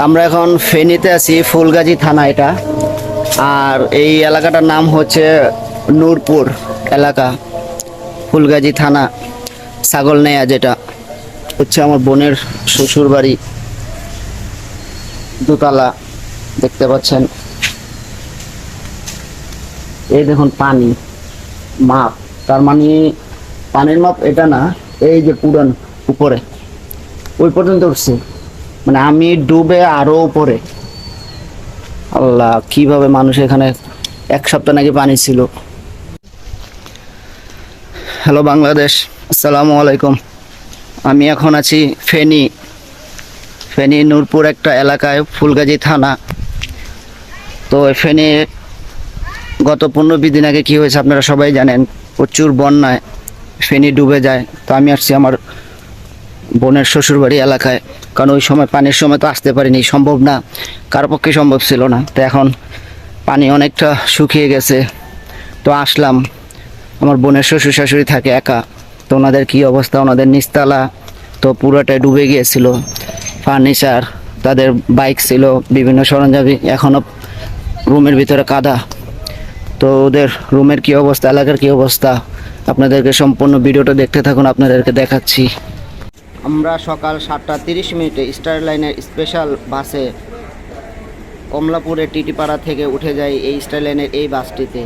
আমরা এখন ফেনীতে আছি, ফুলগাজী থানা এটা। আর এই এলাকাটার নাম হচ্ছে নূরপুর এলাকা, ফুলগাজী থানা, ছাগল নেয়া যেটা। হচ্ছে আমার বোনের শ্বশুর বাড়ি দোতলা, দেখতে পাচ্ছেন। এই দেখুন পানি, মাপ। তার মানে পানির মাপ এটা না, এই যে পুরান, উপরে। ওই পর্যন্ত উঠছে। মানে আমি ডুবে আরও উপরে। আল্লাহ, কীভাবে মানুষ এখানে এক সপ্তাহ নাকি পানি ছিল? হ্যালো, বাংলাদেশ, আসসালামু আলাইকুম। আমি এখন আছি ফেনী। ফেনী নূরপুর একটা এলাকায়, ফুলগাজী থানা। তো ফেনী গত পনেরো বিশ দিন আগে কী হয়েছে আপনারা সবাই জানেন, প্রচুর বন্যায় ফেনী ডুবে যায়। তো আমি আসছি আমার বোনের শ্বশুরবাড়ি এলাকায়। কারণ ওই সময় পানির সময় তো আসতে পারিনি, সম্ভব না। কারও পক্ষে সম্ভব ছিল না। তো এখন পানি অনেকটা শুকিয়ে গেছে। তো আসলাম। আমার বোনের শ্বশুর শাশুড়ি থাকে একা। তো ওনাদের কী অবস্থা? ওনাদের নিস্তালা তো পুরোটাই ডুবে গিয়েছিল। ফার্নিচার, তাদের বাইক ছিল, বিভিন্ন সরঞ্জামি এখনও রুমের ভিতরে কাদা। তো ওদের রুমের কী অবস্থা? এলাকার কী অবস্থা? আপনাদেরকে সম্পূর্ণ ভিডিওটা দেখতে থাকুন। আপনাদেরকে দেখাচ্ছি। আমরা সকাল সাতটা তিরিশ মিনিটে স্টার লাইনের স্পেশাল বাসে কমলাপুরের টিটিপাড়া থেকে উঠে যাই এই স্টার লাইনের এই বাসটিতে।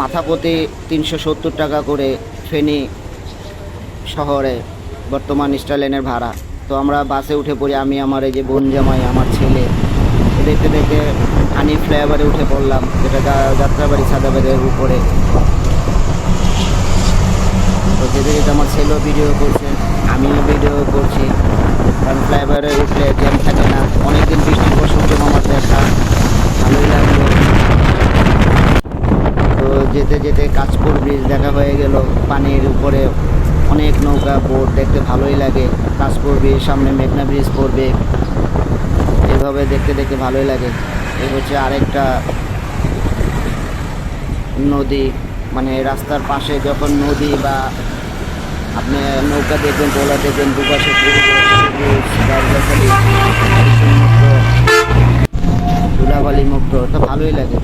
মাথা প্রতি তিনশো সত্তর টাকা করে ফেনী শহরে বর্তমান স্টার লাইনের ভাড়া। তো আমরা বাসে উঠে পড়ি, আমি, আমার এই যে বোন জামাই, আমার ছেলে। দেখতে দেখতে হানি ফ্লাইওভারে উঠে পড়লাম, যেটা যাত্রাবাড়ি সাদাবাদের উপরে। তো যেতে যেতে আমার ছেলেও ভিডিও করছে। আমিও ভিডিও করছি। কারণ ফ্লাইওভারে উঠলে জ্যাম থাকে না। অনেকদিন বৃষ্টির পর সূর্য মামার দেখা। ভালোই লাগল। তো যেতে যেতে কাঁচপুর ব্রিজ দেখা হয়ে গেল। পানির উপরে অনেক নৌকা, বোট দেখতে ভালোই লাগে। কাঁচপুর ব্রিজ সামনে মেঘনা ব্রিজ পড়বে। এভাবে দেখতে দেখতে ভালোই লাগে। এই হচ্ছে আরেকটা নদী। মানে রাস্তার পাশে যখন নদী বা আপনি নৌকা দেখবেন তোলা দেখবেন, দুপাশে ধুলাবালি মুক্ত, তো ভালোই লাগে।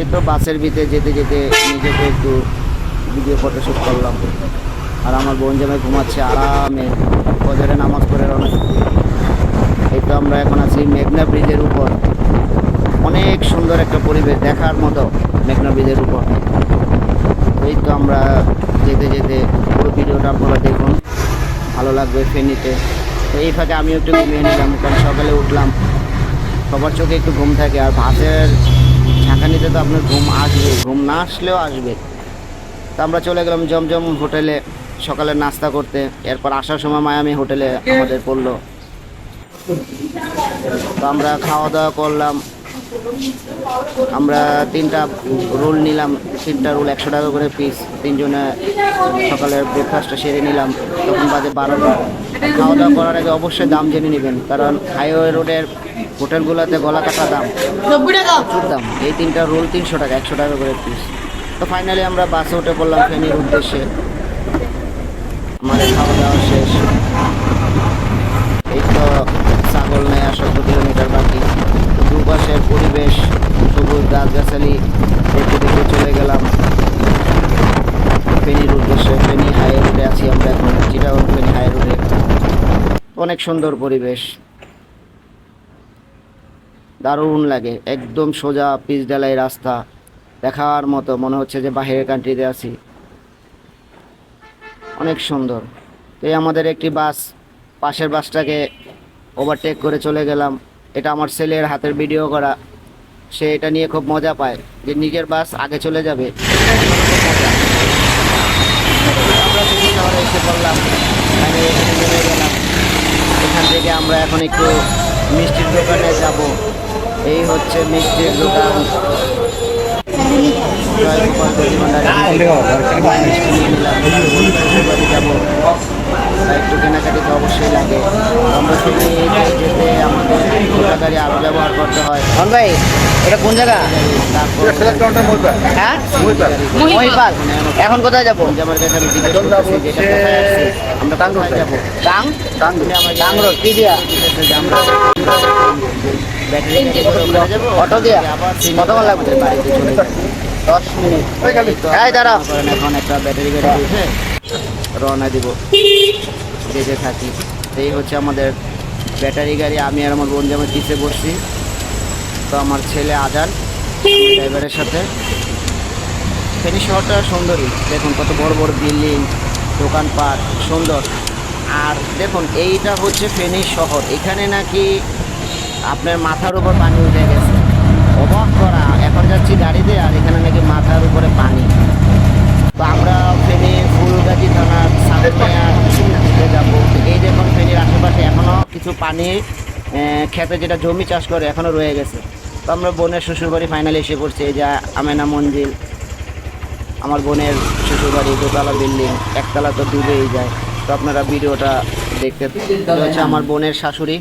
এই তো বাসের ভিতরে যেতে যেতে নিজেকে একটু ভিডিও ফটোশ্যুট করলাম। আর আমার বোন জামাই ঘুমাচ্ছে আরামে বজারে নামাজ রওনা দিচ্ছি। এই তো আমরা এখন আছি মেঘনা ব্রিজের উপর। অনেক সুন্দর একটা পরিবেশ দেখার মতো মেঘনা ব্রিজের উপর। এই তো আমরা যেতে যেতে পুরো ভিডিওটা আপনারা দেখুন। ভালো লাগবে ফেনীতে তো এই ফাঁকে আমিও একটু ঘুমিয়ে নিলাম, কারণ সকালে উঠলাম। সবার চোখে একটু ঘুম থাকে, আর বাসের ঝাঁকানিতে তো আপনার ঘুম আসবে, ঘুম না আসলেও আসবে। তো আমরা চলে গেলাম জমজম হোটেলে সকালে নাস্তা করতে। এরপর আসার সময় মায়ামি হোটেলে আমাদের পড়ল। তো আমরা খাওয়া দাওয়া করলাম। আমরা তিনটা রোল নিলাম তিনটা রোল একশো টাকা করে পিস তিনজনে সকালের ব্রেকফাস্টটা সেরে নিলাম তখন বাজে বারোটা। খাওয়া দাওয়া করার আগে অবশ্যই দাম জেনে নেবেন কারণ হাইওয়ে রোডের হোটেলগুলোতে গলা কাটা দাম। প্রচুর দাম। এই তিনটা রোল তিনশো টাকা একশো টাকা করে পিস তো ফাইনালি আমরা বাসে উঠে পড়লাম ফেনীর উদ্দেশ্যে। আমাদের খাওয়া দাওয়া শেষ। এই তো ছাগল নেয় সতেরো কিলোমিটার বাকি। তো দুপাশের পরিবেশ, সবুজ গাছগাছালি দেখতে দেখতে চলে গেলাম। ফেনীর উদ্দেশ্যে ফেনী হাই রোডে আছি আমরা এখন, চিটাগং ফেনী হাই রোডে। অনেক সুন্দর পরিবেশ। দারুণ লাগে, একদম সোজা পিচ ডালাই রাস্তা। দেখার মতো মনে হচ্ছে যে বাহিরের কান্ট্রিতে আছি। অনেক সুন্দর। তো আমাদের একটি বাস পাশের বাসটাকে ওভারটেক করে চলে গেলাম। এটা আমার ছেলের হাতের ভিডিও করা। সে এটা নিয়ে খুব মজা পায় যে নিজের বাস আগে চলে যাবে। আমরা শহরে এসে পড়লাম। আমি এখানে নেমে গেলাম। এখান থেকে আমরা এখন একটু মিষ্টির দোকানে যাব। এই হচ্ছে মিষ্টির দোকান। জয় গোপাল মিষ্টি নিয়ে নিলাম। যাব আর একটু কেনাকাটি তো অবশ্যই লাগে। আমরা ফেনী যেতে আমাদের টোটাল গাড়ি আরও ব্যবহার করতে হয়। ধন ভাই এটা কোন জায়গা? হ্যাঁ? মহিপাল। এখন কোথায় যাব? আমার কাছে আমি জিজ্ঞেস করতেছি যে কোথায় আসছে? আমরা কোথায় যাব? Tongue tongue? টাং রোড কি দিয়া? আমরা ব্যাটারি গাড়ি করে ওখানে যাব। অটো দিয়া? কতক্ষণ লাগবে? বাড়িতে চলে দশ মিনিট। এখন একটা ব্যাটারি গাড়ি রওনা দিব। যেতে থাকি। এই হচ্ছে আমাদের ব্যাটারি গাড়ি। আমি আর আমার বোন যেমন পিছিয়ে বসছি, তো আমার ছেলে আজান ড্রাইভারের সাথে। ফেনী শহরটা সুন্দরী দেখুন কত বড় বড় বিল্ডিং, দোকানপাট, সুন্দর। আর দেখুন, এইটা হচ্ছে ফেনী শহর। এখানে নাকি আপনার মাথার উপর পানি উঠে গেছে। অবাক করা। এখন যাচ্ছি গাড়িতে আর এখানে নাকি মাথার উপরে পানি। তো আমরা ফেনী ফুলগাজী যাব এই আশেপাশে এখনও কিছু পানি খেতে যেটা জমি চাষ করে এখনও রয়ে গেছে তো আমরা বোনের শ্বশুরবাড়ি ফাইনালি এসে পড়ছি এই যে আমেনা মঞ্জিল আমার বোনের শ্বশুরবাড়ি দোতলা বিল্ডিং একতলা তো ডুবেই যায় তো আপনারা ভিডিওটা দেখতে হচ্ছে আমার বোনের শাশুড়ি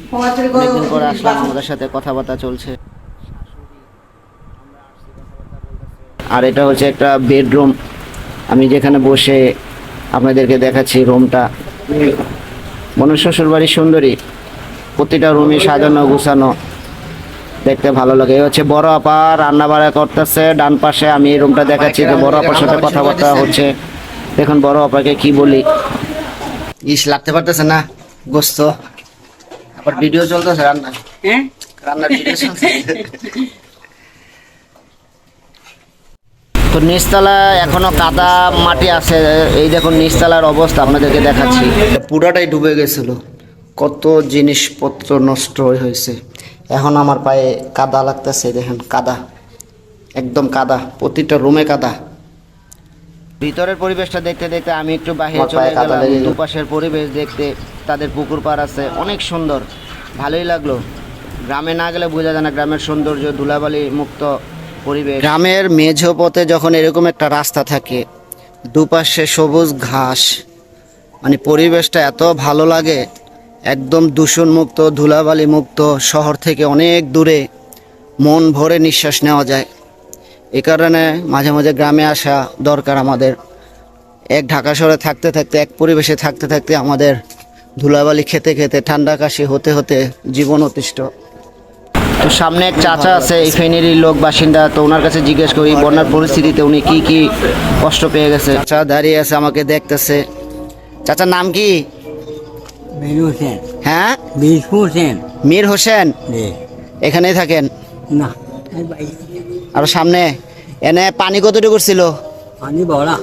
অনেকদিন পরে আসলাম আমাদের সাথে কথাবার্তা চলছে আর এটা হচ্ছে একটা বেডরুম আমি যেখানে বসে আপনাদেরকে দেখাচ্ছি রুমটা। মনুষ্য শ্বশুর বাড়ি সুন্দরী। প্রতিটা রুমে সাজানো গুছানো। দেখতে ভালো লাগে। এই হচ্ছে বড় আপা রান্না বাড়া করতেছে। ডান পাশে আমি এই রুমটা দেখাচ্ছি তো বড় আপার সাথে কথাবার্তা হচ্ছে। দেখুন বড় আপাকে কি বলি। ইস লাগতে পারতেছে না। গোস্ত। আবার ভিডিও চলতেছে রান্না রান্নার ভিডিও চলছে তো নিচতলা এখনও কাদা মাটি আছে এই দেখুন নিচতলার অবস্থা আপনাদেরকে দেখাচ্ছি। পুরাটাই ডুবে গেছিল। কত জিনিসপত্র নষ্ট হয়েছে। এখন আমার পায়ে কাদা লাগতেছে দেখেন কাদা একদম কাদা প্রতিটা রুমে কাদা। ভিতরের পরিবেশটা দেখতে দেখতে আমি একটু বাইরে চলে গেলাম। দুপাশের পরিবেশ দেখতে তাদের পুকুর পাড় আছে অনেক সুন্দর ভালোই লাগল। গ্রামে না গেলে বোঝা যায় না গ্রামের সৌন্দর্য ধুলাবালি মুক্ত পরিবেশ। গ্রামের মেঝো পথে যখন এরকম একটা রাস্তা থাকে, দুপাশে সবুজ ঘাস মানে পরিবেশটা এত ভালো লাগে, একদম দূষণ মুক্ত ধুলাবালি মুক্ত শহর থেকে অনেক দূরে মন ভরে নিঃশ্বাস নেওয়া যায়। এ কারণে মাঝে মাঝে গ্রামে আসা দরকার আমাদের। এক ঢাকা শহরে থাকতে থাকতে, এক পরিবেশে থাকতে থাকতে আমাদের ধুলাবালি খেতে খেতে ঠান্ডা কাশি হতে হতে জীবন অতিষ্ঠ। তো সামনে এক চাচা আছে এই ফেনেরই লোক বাসিন্দা। তো ওনার কাছে জিজ্ঞেস করি বন্যার পরিস্থিতিতে উনি কি কি কষ্ট পেয়ে গেছে? চাচা দাঁড়িয়ে আছে আমাকে দেখতেছে। চাচার নাম কি? মীর হোসেন। হ্যাঁ? মীর হোসেন। মীর হোসেন? এখানেই থাকেন? না। আর সামনে? এনে পানি কতটুকু ছিল? পানি বড়া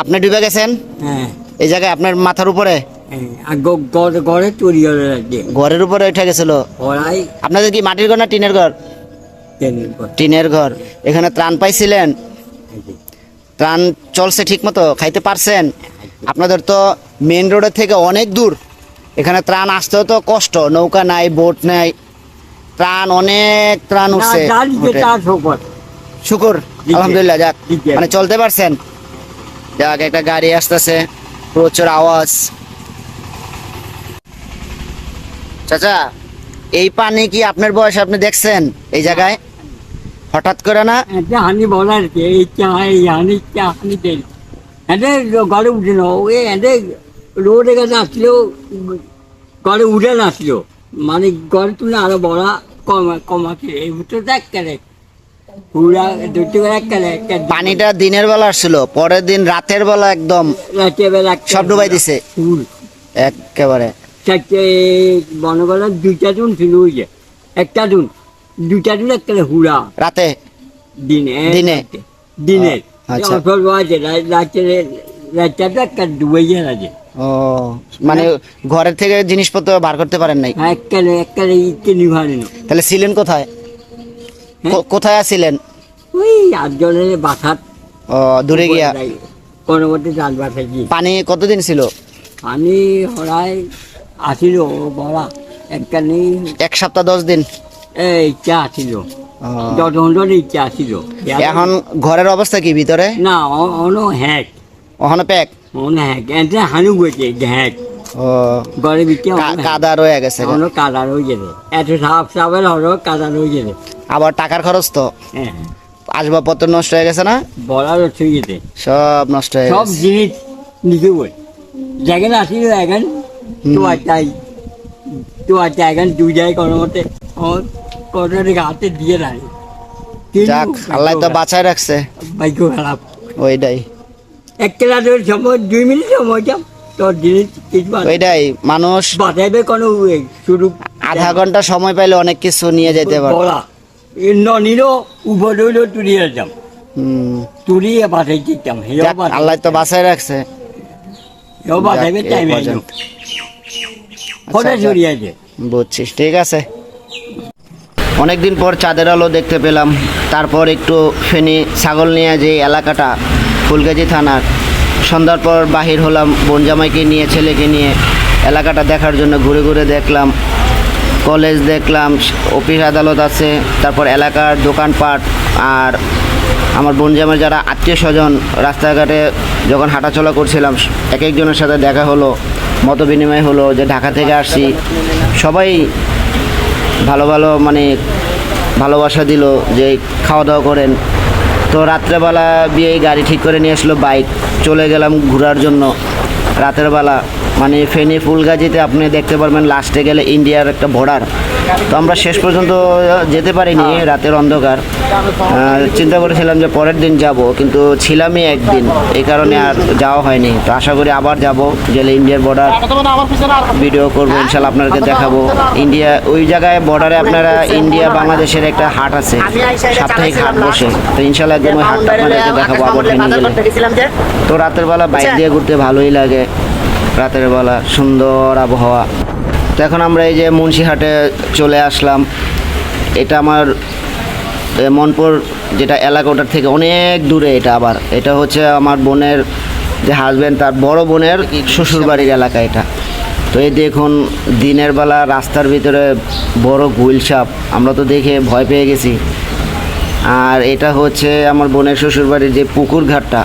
আপনি ডুবে গেছেন? হ্যাঁ। এই জায়গায় আপনার মাথার উপরে? আর হয়ে ঘরের উপরে উঠে গেছিল? আপনাদের কি মাটির ঘর না টিনের ঘর? টিনের ঘর। এখানে ত্রাণ পাইছিলেন? ত্রাণ চলছে ঠিক মতো খাইতে পারছেন? আপনাদের তো মেন রোডের থেকে অনেক দূর। এখানে ত্রাণ আসতেও তো কষ্ট। নৌকা নাই বোট নাই। ত্রাণ অনেক ত্রাণ উঠছে শুকুর। আলহামদুলিল্লাহ যাক। মানে চলতে পারছেন? যাক একটা গাড়ি আসতেছে। প্রচুর আওয়াজ। চাচা এই পানি কি আপনার বয়স আপনি দেখছেন এই জায়গায়? হঠাৎ করে না? হানি বলার কে? এই চা এই হানি চা হানি তেল এতে গড়ে উঠে না ওই এতে রোডে কাছে আসলেও গড়ে উঠে না আসলো মানে গড়ে তুলে আরও বড়া কমা কমাচ্ছে এই ভিতরে দেখ কেন পানিটা দিনের বেলা আসছিল পরের দিন রাতের বেলা একদম সব ডুবাই দিছে। একেবারে। চারটে বনগলার দুইটা দিন ছিল ওই যে একটা দিন দুইটা দিন একটা হুড়া। রাতে? দিনে দিনে? দিনে। আচ্ছা। আছে একটা ও মানে ঘরের থেকে জিনিসপত্র বার করতে পারেন নাই? একটা একটা ইটকে নিভানো তাহলে ছিলেন কোথায়? কোথায় আছিলেন? ওই আটজনের বাসাত ও দূরে গিয়া? কোনো চাল বাসা পানি কতদিন ছিল? আমি হরাই আসিল বড়া একটা নেই এক সপ্তাহ দশ দিন? এই ইচ্ছা আসিল দশ ঘণ্টার ইচ্ছা আসিল এখন ঘরের অবস্থা কি ভিতরে? না অন হ্যাক। ওখানে প্যাক? অন হ্যাক। এটা হানু গেছে হ্যাক। ও। ঘরের ভিতরে কাদা রয়ে গেছে। অন্য কাদা রয়ে গেছে। এত সাপ সাপের হলো কাদা রয়ে গেছে। আবার টাকার খরচ তো? হ্যাঁ আসবাবপত্র নষ্ট হয়ে গেছে না? বলার হচ্ছে সব নষ্ট হয়ে সব গেছে। জিনিস যেখানে আসিল এখন যায় কোনো মতে আমার কটা হাতে দিয়ে যাক আল্লাহ তো বাঁচায় রাখছে ভাগ্য খারাপ ওইটাই এক সময় দুই মিনিট সময় তোর জিনিস ওইটাই মানুষ বাঁচাইবে কোনো শুরু আধা ঘণ্টা সময় পাইলে অনেক কিছু নিয়ে যেতে পারে ননিরও উপরে তুলিয়ে যাম তুলিয়ে বাঁচাই দিতাম আল্লাহ তো বাঁচায় রাখছে বাঁচাইবে টাইম আচ্ছা, ঠিক আছে। অনেকদিন পর চাঁদের আলো দেখতে পেলাম। তারপর একটু ফেনি ছাগল নিয়ে যে এলাকাটা ফুলগাজী থানার সন্ধ্যার পর বাহির হলাম বনজামাইকে নিয়ে ছেলেকে নিয়ে এলাকাটা দেখার জন্য ঘুরে ঘুরে দেখলাম। কলেজ দেখলাম অফিস আদালত আছে তারপর এলাকার দোকানপাট আর আমার বনজামের যারা আত্মীয় স্বজন রাস্তাঘাটে যখন হাঁটাচলা করছিলাম, এক একজনের সাথে দেখা হলো, মত বিনিময় হলো যে ঢাকা থেকে আসছি। সবাই ভালো ভালো মানে ভালোবাসা দিল যে খাওয়া দাওয়া করেন। তো রাত্রেবেলা বিয়ে গাড়ি ঠিক করে নিয়ে আসলো, বাইক। চলে গেলাম ঘোরার জন্য। রাতের বেলা মানে ফেনী ফুলগাজিতে আপনি দেখতে পারবেন লাস্টে গেলে ইন্ডিয়ার একটা বর্ডার। তো আমরা শেষ পর্যন্ত যেতে পারিনি রাতের অন্ধকার। চিন্তা করেছিলাম যে পরের দিন যাব কিন্তু ছিলামই একদিন এই কারণে আর যাওয়া হয়নি। তো আশা করি আবার যাব গেলে ইন্ডিয়ার বর্ডার ভিডিও করব ইনশাল্লাহ আপনাদেরকে দেখাবো। ইন্ডিয়া ওই জায়গায় বর্ডারে আপনারা ইন্ডিয়া বাংলাদেশের একটা হাট আছে সাপ্তাহিক হাট বসে। তো ইনশাল্লাহ একদম ওই হাটটা আপনাদেরকে দেখাবো আবার তো রাতের বেলা বাইক দিয়ে ঘুরতে ভালোই লাগে। রাতের বেলা সুন্দর আবহাওয়া। তো এখন আমরা এই যে মুন্সিহাটে চলে আসলাম। এটা আমার মনপুর যেটা এলাকা, ওটার থেকে অনেক দূরে এটা আবার। এটা হচ্ছে আমার বোনের যে হাজব্যান্ড তার বড় বোনের শ্বশুরবাড়ির এলাকা এটা। তো এই দেখুন, দিনের বেলা রাস্তার ভিতরে বড় গুইল সাপ আমরা তো দেখে ভয় পেয়ে গেছি। আর এটা হচ্ছে আমার বোনের শ্বশুরবাড়ির যে পুকুর ঘাটটা।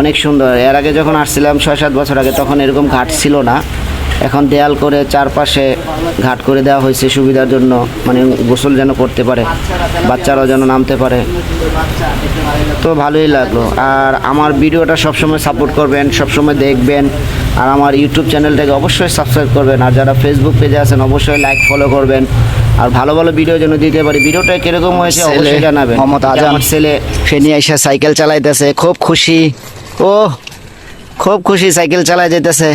অনেক সুন্দর। এর আগে যখন আসছিলাম ছয় সাত বছর আগে তখন এরকম ঘাট ছিল না। এখন দেয়াল করে চারপাশে ঘাট করে দেওয়া হয়েছে সুবিধার জন্য মানে গোসল যেন করতে পারে বাচ্চারাও যেন নামতে পারে। তো ভালোই লাগল। আর আমার ভিডিওটা সবসময় সাপোর্ট করবেন সবসময় দেখবেন। আর আমার ইউটিউব চ্যানেলটাকে অবশ্যই সাবস্ক্রাইব করবেন। আর যারা ফেসবুক পেজে আছেন অবশ্যই লাইক ফলো করবেন। আর ভালো ভালো ভিডিও যেন দিতে পারি। ভিডিওটা কীরকম হয়েছে অবশ্যই জানাবেন। মোহাম্মদ আজান। আমার ছেলে ফেনি এসে সাইকেল চালাইতেছে খুব খুশি। ও খুব খুশি সাইকেল চালায় যেতেছে।